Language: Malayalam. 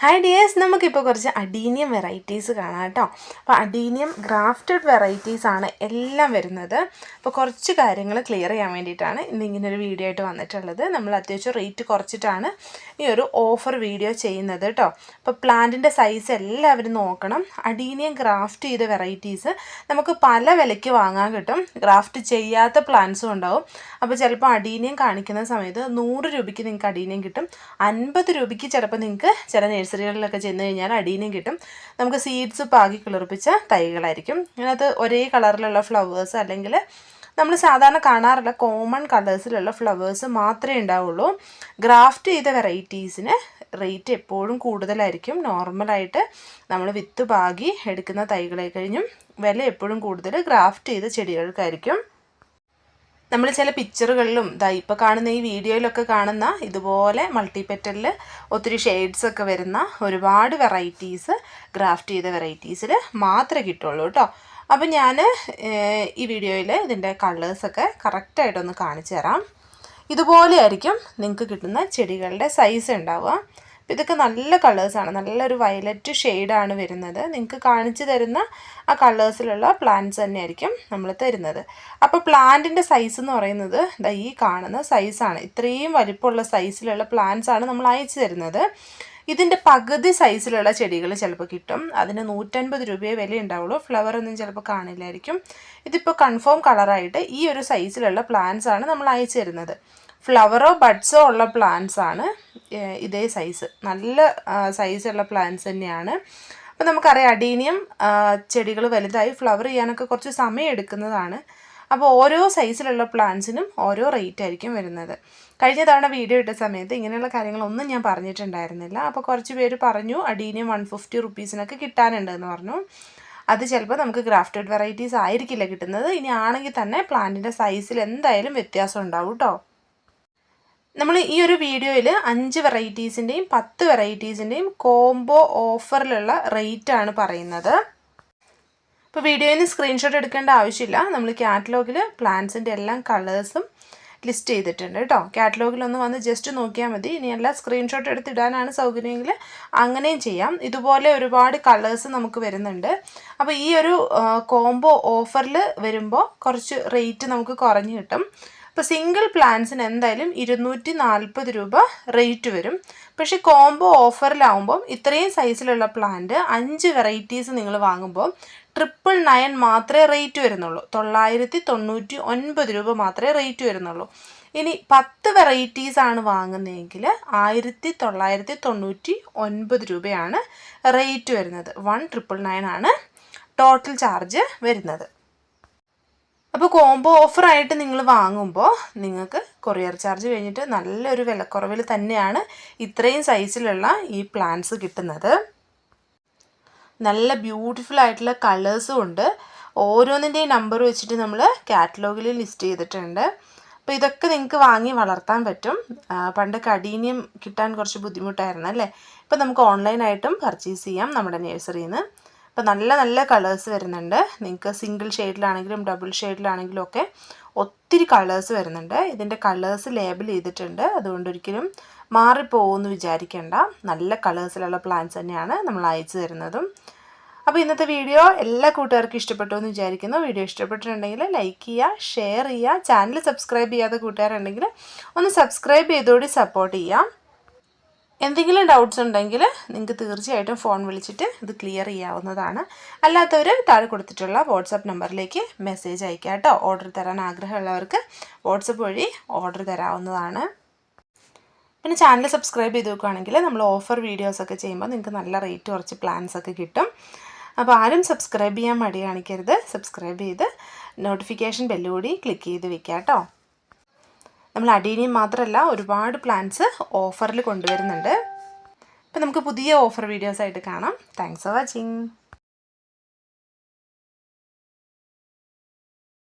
ഹായ് ഡിയേഴ്സ് നമുക്കിപ്പോൾ കുറച്ച് അഡീനിയം വെറൈറ്റീസ് കാണാം കേട്ടോ. അപ്പോൾ അഡീനിയം ഗ്രാഫ്റ്റഡ് വെറൈറ്റീസ് ആണ് എല്ലാം വരുന്നത്. അപ്പോൾ കുറച്ച് കാര്യങ്ങൾ ക്ലിയർ ചെയ്യാൻ വേണ്ടിയിട്ടാണ് ഇന്ന് ഇങ്ങനൊരു വീഡിയോ ആയിട്ട് വന്നിട്ടുള്ളത്. നമ്മൾ അത്യാവശ്യം റേറ്റ് കുറച്ചിട്ടാണ് ഈ ഒരു ഓഫർ വീഡിയോ ചെയ്യുന്നത് കേട്ടോ. അപ്പോൾ പ്ലാന്റിന്റെ സൈസ് എല്ലാവരും നോക്കണം. അഡീനിയം ഗ്രാഫ്റ്റ് ചെയ്ത വെറൈറ്റീസ് നമുക്ക് പല വിലയ്ക്ക് വാങ്ങാൻ കിട്ടും. ഗ്രാഫ്റ്റ് ചെയ്യാത്ത പ്ലാന്റ്സും ഉണ്ടാവും. അപ്പോൾ ചിലപ്പോൾ അഡീനിയം കാണിക്കുന്ന സമയത്ത് നൂറ് രൂപയ്ക്ക് നിങ്ങൾക്ക് അഡീനിയം കിട്ടും. അൻപത് രൂപയ്ക്ക് ചിലപ്പോൾ നിങ്ങൾക്ക് ചില നഴ്സറികളിലൊക്കെ ചെന്ന് കഴിഞ്ഞാൽ അടീനും കിട്ടും. നമുക്ക് സീഡ്സ് പാകി കിളിർപ്പിച്ച തൈകളായിരിക്കും. അതിനകത്ത് ഒരേ കളറിലുള്ള ഫ്ലവേഴ്സ് അല്ലെങ്കിൽ നമ്മൾ സാധാരണ കാണാറുള്ള കോമൺ കളേഴ്സിലുള്ള ഫ്ലവേഴ്സ് മാത്രമേ ഉണ്ടാവുള്ളൂ. ഗ്രാഫ്റ്റ് ചെയ്ത വെറൈറ്റീസിന് റേറ്റ് എപ്പോഴും കൂടുതലായിരിക്കും. നോർമലായിട്ട് നമ്മൾ വിത്ത് പാകി എടുക്കുന്ന തൈകളെ കഴിഞ്ഞും വില എപ്പോഴും കൂടുതൽ ഗ്രാഫ്റ്റ് ചെയ്ത ചെടികൾക്കായിരിക്കും. നമ്മൾ ചില പിക്ചറുകളിലും ഇതാ ഇപ്പോൾ കാണുന്ന ഈ വീഡിയോയിലൊക്കെ കാണുന്ന ഇതുപോലെ മൾട്ടിപെറ്റലിൽ ഒത്തിരി ഷെയ്ഡ്സ് ഒക്കെ വരുന്ന ഒരുപാട് വെറൈറ്റീസ് ഗ്രാഫ്റ്റ് ചെയ്ത വെറൈറ്റീസിൽ മാത്രമേ കിട്ടുള്ളൂ കേട്ടോ അപ്പം ഞാൻ ഈ വീഡിയോയിൽ ഇതിന്റെ കളേഴ്സൊക്കെ കറക്റ്റായിട്ടൊന്ന് കാണിച്ചു തരാം. ഇതുപോലെയായിരിക്കും നിങ്ങൾക്ക് കിട്ടുന്ന ചെടികളുടെ സൈസ് ഉണ്ടാവുക. അപ്പോൾ ഇതൊക്കെ നല്ല കളേഴ്സാണ് നല്ലൊരു വയലറ്റ് ഷെയ്ഡാണ് വരുന്നത്. നിങ്ങൾക്ക് കാണിച്ചു തരുന്ന ആ കളേഴ്സിലുള്ള പ്ലാന്റ്സ് തന്നെയായിരിക്കും നമ്മൾ തരുന്നത്. അപ്പോൾ പ്ലാന്റിന്റെ സൈസ് എന്ന് പറയുന്നത് ദാ ഈ കാണുന്ന സൈസാണ് ഇത്രയും വലിപ്പമുള്ള സൈസിലുള്ള പ്ലാന്റ്സ് ആണ് നമ്മൾ അയച്ചു തരുന്നത്. ഇതിന്റെ പകുതി സൈസിലുള്ള ചെടികൾ ചിലപ്പോൾ കിട്ടും. അതിന് നൂറ്റൻപത് രൂപയെ വില ഉണ്ടാവുള്ളൂ. ഫ്ലവർ ഒന്നും ചിലപ്പോൾ കാണില്ലായിരിക്കും. ഇതിപ്പോൾ കൺഫേം കളറായിട്ട് ഈ ഒരു സൈസിലുള്ള പ്ലാന്റ്സ് ആണ് നമ്മൾ അയച്ചു തരുന്നത്. ഫ്ലവറോ ബഡ്സോ ഉള്ള പ്ലാന്റ്സ് ആണ് ഇതേ സൈസ് നല്ല സൈസുള്ള പ്ലാന്റ്സ് തന്നെയാണ്. അപ്പോൾ നമുക്കറിയാം അഡീനിയം ചെടികൾ വലുതായി ഫ്ലവർ ചെയ്യാനൊക്കെ കുറച്ച് സമയം എടുക്കുന്നതാണ്. അപ്പോൾ ഓരോ സൈസിലുള്ള പ്ലാന്റ്സിനും ഓരോ റേറ്റ് ആയിരിക്കും വരുന്നത്. കഴിഞ്ഞ തവണ വീഡിയോ ഇട്ട സമയത്ത് ഇങ്ങനെയുള്ള കാര്യങ്ങളൊന്നും ഞാൻ പറഞ്ഞിട്ടുണ്ടായിരുന്നില്ല. അപ്പോൾ കുറച്ച് പേര് പറഞ്ഞു അഡീനിയം വൺ ഫിഫ്റ്റി റുപ്പീസിനൊക്കെ കിട്ടാനുണ്ടെന്ന് പറഞ്ഞു. അത് ചിലപ്പോൾ നമുക്ക് ഗ്രാഫ്റ്റഡ് വെറൈറ്റീസ് ആയിരിക്കില്ല കിട്ടുന്നത്. ഇനി ആണെങ്കിൽ തന്നെ പ്ലാന്റിന്റെ സൈസിൽ എന്തായാലും വ്യത്യാസം ഉണ്ടാവും കേട്ടോ നമ്മൾ ഈ ഒരു വീഡിയോയിൽ അഞ്ച് വെറൈറ്റീസിന്റെയും പത്ത് വെറൈറ്റീസിന്റെയും കോംബോ ഓഫറിലുള്ള റേറ്റ് ആണ് പറയുന്നത്. ഇപ്പോൾ വീഡിയോയിൽ നിന്ന് സ്ക്രീൻഷോട്ട് എടുക്കേണ്ട ആവശ്യമില്ല. നമ്മൾ കാറ്റലോഗിൽ പ്ലാന്റ്സിന്റെ എല്ലാം കളേഴ്സും ലിസ്റ്റ് ചെയ്തിട്ടുണ്ട് കേട്ടോ. കാറ്റലോഗിൽ ഒന്ന് വന്ന് ജസ്റ്റ് നോക്കിയാൽ മതി. ഇനി എല്ലാം സ്ക്രീൻഷോട്ട് എടുത്തിടാനാണ് സൗകര്യമെങ്കിൽ അങ്ങനെയും ചെയ്യാം. ഇതുപോലെ ഒരുപാട് കളേഴ്സ് നമുക്ക് വരുന്നുണ്ട്. അപ്പോൾ ഈ ഒരു കോംബോ ഓഫറിൽ വരുമ്പോൾ കുറച്ച് റേറ്റ് നമുക്ക് കുറഞ്ഞ് കിട്ടും. ഇപ്പോൾ സിംഗിൾ പ്ലാൻസിന് എന്തായാലും ഇരുന്നൂറ്റി നാൽപ്പത് രൂപ റേറ്റ് വരും. പക്ഷേ കോംബോ ഓഫറിലാവുമ്പം ഇത്രയും സൈസിലുള്ള പ്ലാന്റ് അഞ്ച് വെറൈറ്റീസ് നിങ്ങൾ വാങ്ങുമ്പോൾ ട്രിപ്പിൾ നയൻ മാത്രമേ റേറ്റ് വരുന്നുള്ളൂ. തൊള്ളായിരത്തി തൊണ്ണൂറ്റി ഒൻപത് രൂപ മാത്രമേ റേറ്റ് വരുന്നുള്ളൂ. ഇനി പത്ത് വെറൈറ്റീസ് ആണ് വാങ്ങുന്നതെങ്കിൽ ആയിരത്തി തൊള്ളായിരത്തി തൊണ്ണൂറ്റി ഒൻപത് രൂപയാണ് റേറ്റ് വരുന്നത്. വൺ ട്രിപ്പിൾ നയൻ ആണ് ടോട്ടൽ ചാർജ് വരുന്നത്. അപ്പോൾ കോംബോ ഓഫറായിട്ട് നിങ്ങൾ വാങ്ങുമ്പോൾ നിങ്ങൾക്ക് കൊറിയർ ചാർജ് കഴിഞ്ഞിട്ട് നല്ലൊരു വിലക്കുറവിൽ തന്നെയാണ് ഇത്രയും സൈസിലുള്ള ഈ പ്ലാന്റ്സ് കിട്ടുന്നത്. നല്ല ബ്യൂട്ടിഫുൾ ആയിട്ടുള്ള കളേഴ്സും ഉണ്ട്. ഓരോന്നിന്റെയും നമ്പർ വെച്ചിട്ട് നമ്മൾ കാറ്റലോഗിൽ ലിസ്റ്റ് ചെയ്തിട്ടുണ്ട്. അപ്പോൾ ഇതൊക്കെ നിങ്ങൾക്ക് വാങ്ങി വളർത്താൻ പറ്റും. പണ്ട് കടീനിയം കിട്ടാൻ കുറച്ച് ബുദ്ധിമുട്ടായിരുന്നു അല്ലേ? ഇപ്പോൾ നമുക്ക് ഓൺലൈനായിട്ടും പർച്ചേസ് ചെയ്യാം നമ്മുടെ നേഴ്സറിയിൽ നിന്ന് അപ്പോൾ നല്ല നല്ല കളേഴ്സ് വരുന്നുണ്ട്. നിങ്ങൾക്ക് സിംഗിൾ ഷെയ്ഡിലാണെങ്കിലും ഡബിൾ ഷെയ്ഡിലാണെങ്കിലും ഒക്കെ ഒത്തിരി കളേഴ്സ് വരുന്നുണ്ട്. ഇതിന്റെ കളേഴ്സ് ലേബിൾ ചെയ്തിട്ടുണ്ട്. അതുകൊണ്ട് ഒരിക്കലും മാറിപ്പോകുമെന്ന് വിചാരിക്കേണ്ട. നല്ല കളേഴ്സിലുള്ള പ്ലാന്റ്സ് തന്നെയാണ് നമ്മൾ അയച്ചു തരുന്നതും. അപ്പോൾ ഇന്നത്തെ വീഡിയോ എല്ലാ കൂട്ടുകാർക്കും ഇഷ്ടപ്പെട്ടു എന്ന് വിചാരിക്കുന്നു. വീഡിയോ ഇഷ്ടപ്പെട്ടിട്ടുണ്ടെങ്കിൽ ലൈക്ക് ചെയ്യുക ഷെയർ ചെയ്യുക ചാനൽ സബ്സ്ക്രൈബ് ചെയ്യാത്ത കൂട്ടുകാരുണ്ടെങ്കിൽ ഒന്ന് സബ്സ്ക്രൈബ് ചെയ്തോടി സപ്പോർട്ട് ചെയ്യാം. എന്തെങ്കിലും ഡൗട്ട്സ് ഉണ്ടെങ്കിൽ നിങ്ങൾക്ക് തീർച്ചയായിട്ടും ഫോൺ വിളിച്ചിട്ട് ഇത് ക്ലിയർ ചെയ്യാവുന്നതാണ്. അല്ലാത്തവർ താഴെ കൊടുത്തിട്ടുള്ള വാട്സപ്പ് നമ്പറിലേക്ക് മെസ്സേജ് അയക്കുക കേട്ടോ. ഓർഡർ തരാൻ ആഗ്രഹമുള്ളവർക്ക് വാട്സപ്പ് വഴി ഓർഡർ തരാവുന്നതാണ്. പിന്നെ ചാനൽ സബ്സ്ക്രൈബ് ചെയ്ത് വെക്കുകയാണെങ്കിൽ നമ്മൾ ഓഫർ വീഡിയോസൊക്കെ ചെയ്യുമ്പോൾ നിങ്ങൾക്ക് നല്ല റേറ്റ് കുറച്ച് പ്ലാൻസ് ഒക്കെ കിട്ടും. അപ്പോൾ ആരും സബ്സ്ക്രൈബ് ചെയ്യാൻ മടി കാണിക്കരുത്. സബ്സ്ക്രൈബ് ചെയ്ത് നോട്ടിഫിക്കേഷൻ ബെല്ലുകൂടി ക്ലിക്ക് ചെയ്ത് വെക്കുക കേട്ടോ. നമ്മൾ അടീനിയം മാത്രമല്ല ഒരുപാട് പ്ലാന്റ്സ് ഓഫറിൽ കൊണ്ടുവരുന്നുണ്ട്. അപ്പോൾ നമുക്ക് പുതിയ ഓഫർ വീഡിയോസായിട്ട് കാണാം. Thanks for watching